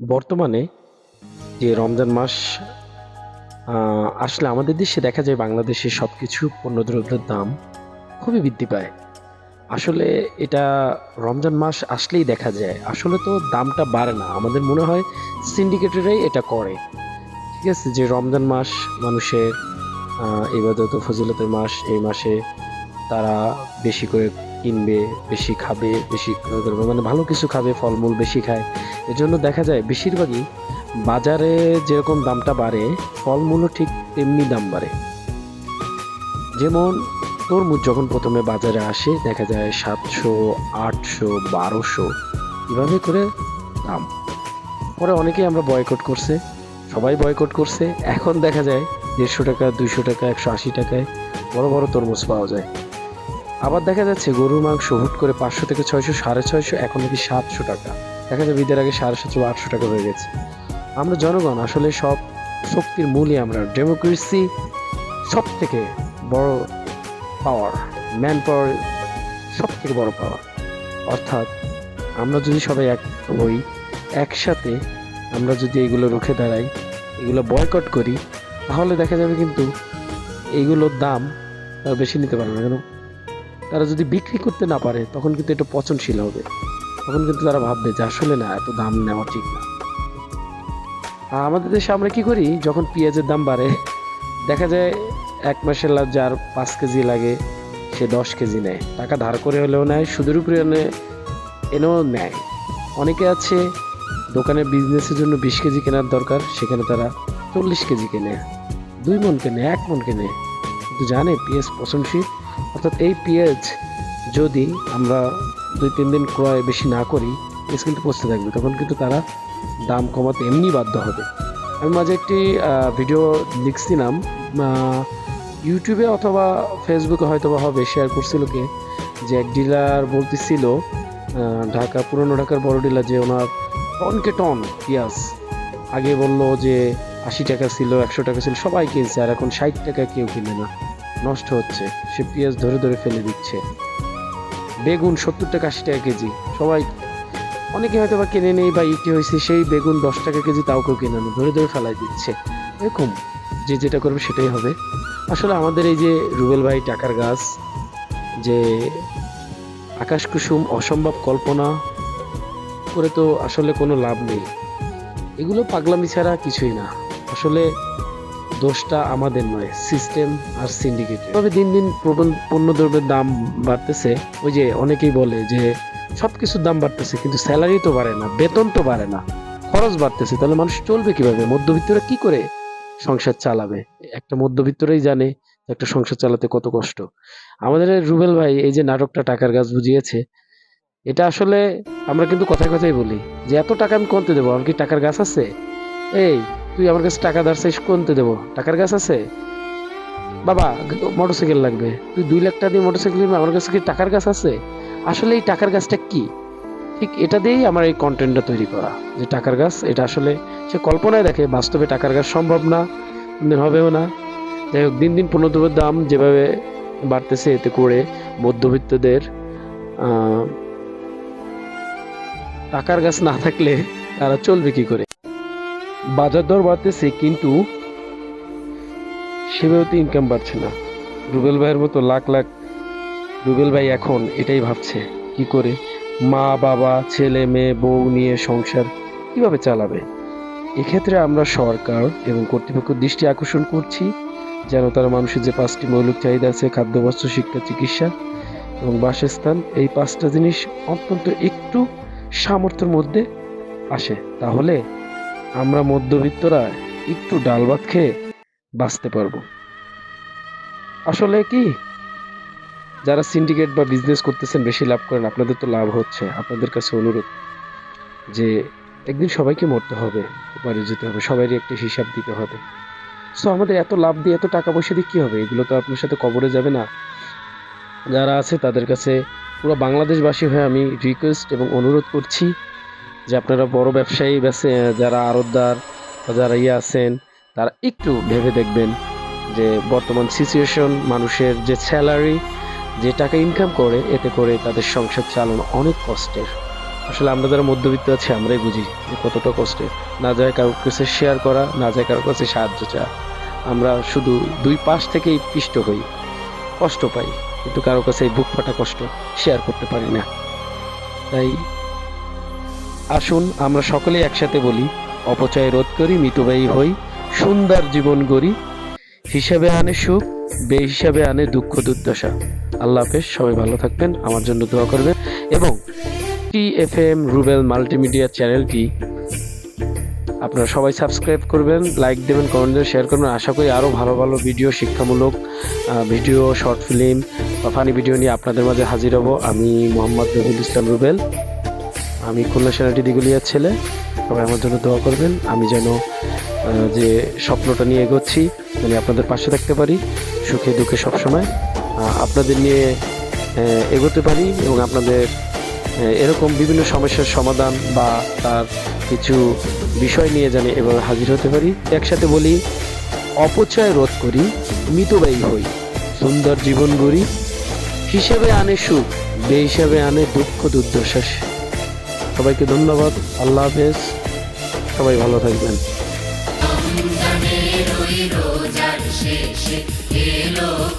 বর্তমানে যে রমজান মাস আসলে আমাদের দেশে দেখা যায় বাংলাদেশে সব কিছু পণ্যদ্রব্যের দাম খুবই বৃদ্ধি পায়। আসলে এটা রমজান মাস আসলেই দেখা যায়। আসলে তো দামটা বাড়ে না। আমাদের মনে হয় সিন্ডিকেটেরাই এটা করে। ঠিক আছে? যে রমজান মাস মানুষের ইবাদত ফজিলতের মাস, এই মাসে তারা বেশি করে কিনবে, বেশি খাবে, বেশি করবে মানে ভালো কিছু খাবে, ফলমূল বেশি খায়। এজন্য দেখা যায় বেশিরভাগই বাজারে যেরকম দামটা বাড়ে, ফলমূলও ঠিক তেমনি দাম বাড়ে। যেমন তরমুজ যখন প্রথমে বাজারে আসে, দেখা যায় সাতশো, আটশো, বারোশো, এভাবে করে দাম। পরে অনেকেই আমরা বয়কট করছে, সবাই বয়কট করছে। এখন দেখা যায় দেড়শো টাকা, দুইশো টাকা, একশো আশি টাকায় বড় বড় তরমুজ পাওয়া যায়। আবার দেখা যাচ্ছে গরুর মাংস হুট করে পাঁচশো থেকে ছয়শো, সাড়ে ছয়শো, এখন নাকি সাতশো টাকা। দেখা যায় ঈদের আগে সাড়ে সাতশো বা আটশো টাকা হয়ে গেছে। আমরা জনগণ, আসলে সব শক্তির মূলই আমরা। ডেমোক্রেসি সব থেকে বড় পাওয়ার ম্যান পাওয়ার সব থেকে বড় পাওয়ার অর্থাৎ আমরা যদি সবাই এক হই, একসাথে আমরা যদি এগুলো রুখে দাঁড়াই, এগুলো বয়কট করি, তাহলে দেখা যাবে কিন্তু এইগুলোর দাম বেশি নিতে পারবে না। কেন? তারা যদি বিক্রি করতে না পারে, তখন কিন্তু এটা পচনশীল হবে। তখন কিন্তু তারা ভাববে যে আসলে না, এত দাম নেওয়া ঠিক না। আর আমাদের দেশে আমরা কি করি, যখন পেঁয়াজের দাম বাড়ে, দেখা যায় এক মাসের লাভ যার পাঁচ কেজি লাগে, সে দশ কেজি নেয়। টাকা ধার করে হলেও নেয়, সুদের উপরে এনে এনেও নেয়। অনেকে আছে দোকানের বিজনেসের জন্য বিশ কেজি কেনার দরকার, সেখানে তারা চল্লিশ কেজি কেনে, দুই মন কেনে এক মন কেনে কিন্তু জানে, পেঁয়াজ পচনশীল অর্থাৎ এই পেঁয়াজ যদি আমরা দুই, তিন দিন ক্রয় বেশি না করি, পেঁয়াজ কিন্তু পচতে থাকবে। তখন কিন্তু তারা দাম কমাতে এমনি বাধ্য হবে। আমি মাঝে একটি ভিডিও লিখছিলাম ইউটিউবে অথবা ফেসবুকে হয়তো বা হবে, শেয়ার করছিল কে? যে এক ডিলার বলতেছিল ঢাকা, পুরনো ঢাকার বড় ডিলার যে ওনার টনকে টন পেঁয়াজ, আগে বলল যে আশি টাকা ছিল, একশো টাকা ছিল, সবাই কিনছে, আর এখন ষাট টাকা কেউ কিনে না। নষ্ট হচ্ছে। সে পেঁয়াজ ধরে ধরে ফেলে দিচ্ছে। বেগুন সত্তর টাকা আশি টাকা কেজি। সবাই অনেকে হয়তো বা কিনে নেই বা ইটি হয়েছে, সেই বেগুন দশ টাকা কেজি তাও কেউ কিনে না ধরে ধরে ফেলাই দিচ্ছে। এরকম যে যেটা করবে সেটাই হবে। আসলে আমাদের এই যে রুবেল ভাই টাকার গাছ, যে আকাশ কুসুম অসম্ভব কল্পনা করে তো আসলে কোনো লাভ নেই। এগুলো পাগলামি ছাড়া কিছুই না। আসলে দোষটা আমাদের নয় সিস্টেম আর সিন্ডিকেট তবে দিন দিন পণ্যদ্রব্যের দাম বাড়তেছে। ওই যে অনেকেই বলে যে সব কিছুর দাম বাড়তেছে, কিন্তু স্যালারি তো বাড়ে না, বেতন তো বাড়ে না, খরচ বাড়তেছে। তাহলে মানুষ চলবে কীভাবে? মধ্যবিত্তরা কি করে সংসার চালাবে? একটা মধ্যবিত্তরাই জানে একটা সংসার চালাতে কত কষ্ট। আমাদের রুবেল ভাই এই যে নাটকটা টাকার গাছ বুঝিয়েছে, এটা আসলে আমরা কিন্তু কথায় কথাই বলি যে, এত টাকা আমি কোনতে দেবো? আমার কি টাকার গাছ আছে? এই তুই আমার কাছে টাকা ধার চাইস কোনতে দেবো? টাকার গাছ আছে? বাবা, মোটরসাইকেল লাগবে। তুই দুই লাখ টাকা দিয়ে মোটরসাইকেল কিনবি, আমার কাছে কি টাকার গাছ আছে? আসলে এই টাকার গাছটা কি? ঠিক এটা দিয়েই আমার এই কন্টেন্টটা তৈরি করা। যে টাকার গাছ, এটা আসলে সে কল্পনায় দেখে, বাস্তবে টাকার গাছ সম্ভব না হবেও না। যাই হোক, দিন দিন পণ্যদ্রব্যের দাম যেভাবে বাড়তেছে, এতে করে মধ্যবিত্তদের টাকার গাছ না থাকলে তারা চলবে কি করে? বাজার দর বাড়তেছে, কিন্তু সেভাবে তো ইনকাম বাড়ছে না। রুবেল ভাইয়ের মতো লাখ লাখ রুবেল ভাই এখন এটাই ভাবছে, কি করে? মা, বাবা, ছেলে, মেয়ে, বউ নিয়ে সংসার কীভাবে চালাবে? এক্ষেত্রে আমরা সরকার এবং কর্তৃপক্ষ দৃষ্টি আকর্ষণ করছি, যেন তারা মানুষের যে পাঁচটি মৌলিক চাহিদা আছে, খাদ্য, বস্ত্র, শিক্ষা, চিকিৎসা এবং বাসস্থান, এই পাঁচটা জিনিস অত্যন্ত একটু সামর্থ্যের মধ্যে আসে। তাহলে আমরা মধ্যবিত্তরা একটু ডাল ভাত খেয়ে বাঁচতে পারব। আসলে কি? যারা সিন্ডিকেট বা বিজনেস করতেছেন, বেশি লাভ করেন, আপনাদের তো লাভ হচ্ছে। আপনাদের কাছে অনুরোধ যে একদিন সবাইকে মরতে হবে, বাড়ি যেতে হবে সবারই একটা হিসাব দিতে হবে। সো আমাদের এত লাভ দিয়ে, এত টাকা পয়সা দিয়ে কী হবে? এগুলো তো আপনার সাথে কবরে যাবে না। যারা আছে, তাদের কাছে পুরো বাংলাদেশবাসী হয়ে আমি রিকোয়েস্ট এবং অনুরোধ করছি যে আপনারা বড় ব্যবসায়ী যারা আড়তদার যারা ইয়ে আছেন, তারা একটু ভেবে দেখবেন যে বর্তমান সিচুয়েশন মানুষের যে স্যালারি যে টাকা ইনকাম করে, এতে করে তাদের সংসার চালানো অনেক কষ্টের। আসলে আমরা যারা মধ্যবিত্ত আছি, আমরাই বুঝি যে কতটা কষ্টের। না যায় কারোর কাছে শেয়ার করা, না যায় কারোর কাছে সাহায্য চাওয়া। আমরা শুধু দুই পাশ থেকেই পিষ্ট হই, কষ্ট পাই, কিন্তু কারোর কাছে এই বুক ফাটা কষ্ট শেয়ার করতে পারি না। তাই আসুন, আমরা সকলেই একসাথে বলি, অপচয় রোধ করি, মিতব্যয়ী হই, সুন্দর জীবন গড়ি। হিসাবে আনে সুখ বে হিসাবে আনে দুঃখ দুর্দশা। আল্লাহ হাফেজ, সবাই ভালো থাকবেন, আমার জন্য দোয়া করবেন। এবং T F M Rubel multimedia চ্যানেলটি আপনারা সবাই সাবস্ক্রাইব করবেন, লাইক দেবেন কমেন্ট দেবেন শেয়ার করবেন। আশা করি আরও ভালো ভালো ভিডিও, শিক্ষামূলক ভিডিও শর্ট ফিল্ম বা ফানি ভিডিও নিয়ে আপনাদের মাঝে হাজির হব। আমি মোহাম্মদ রবিউল ইসলাম রুবেল। আমি খুলনা সেনাটি দিগুলিয়ার ছেলে, সবাই আমার জন্য দোয়া করবেন। আমি যেন যে স্বপ্নটা নিয়ে এগোচ্ছি মানে আপনাদের পাশে থাকতে পারি, সুখে দুঃখে সবসময়। আপনাদের নিয়ে এগোতে পারি এবং আপনাদের এরকম বিভিন্ন সমস্যার সমাধান বা তার কিছু বিষয় নিয়ে জানি এভাবে হাজির হতে পারি। একসাথে বলি, অপচয় রোধ করি, মিতব্যয়ী হই, সুন্দর জীবন গড়ি, হিসেবে আনে সুখ, বে হিসাবে আনে দুঃখ দুর্দশাস। সবাইকে ধন্যবাদ। আল্লাহ হাফেজ। সবাই ভালো থাকবেন। রোজার শেষে এলো।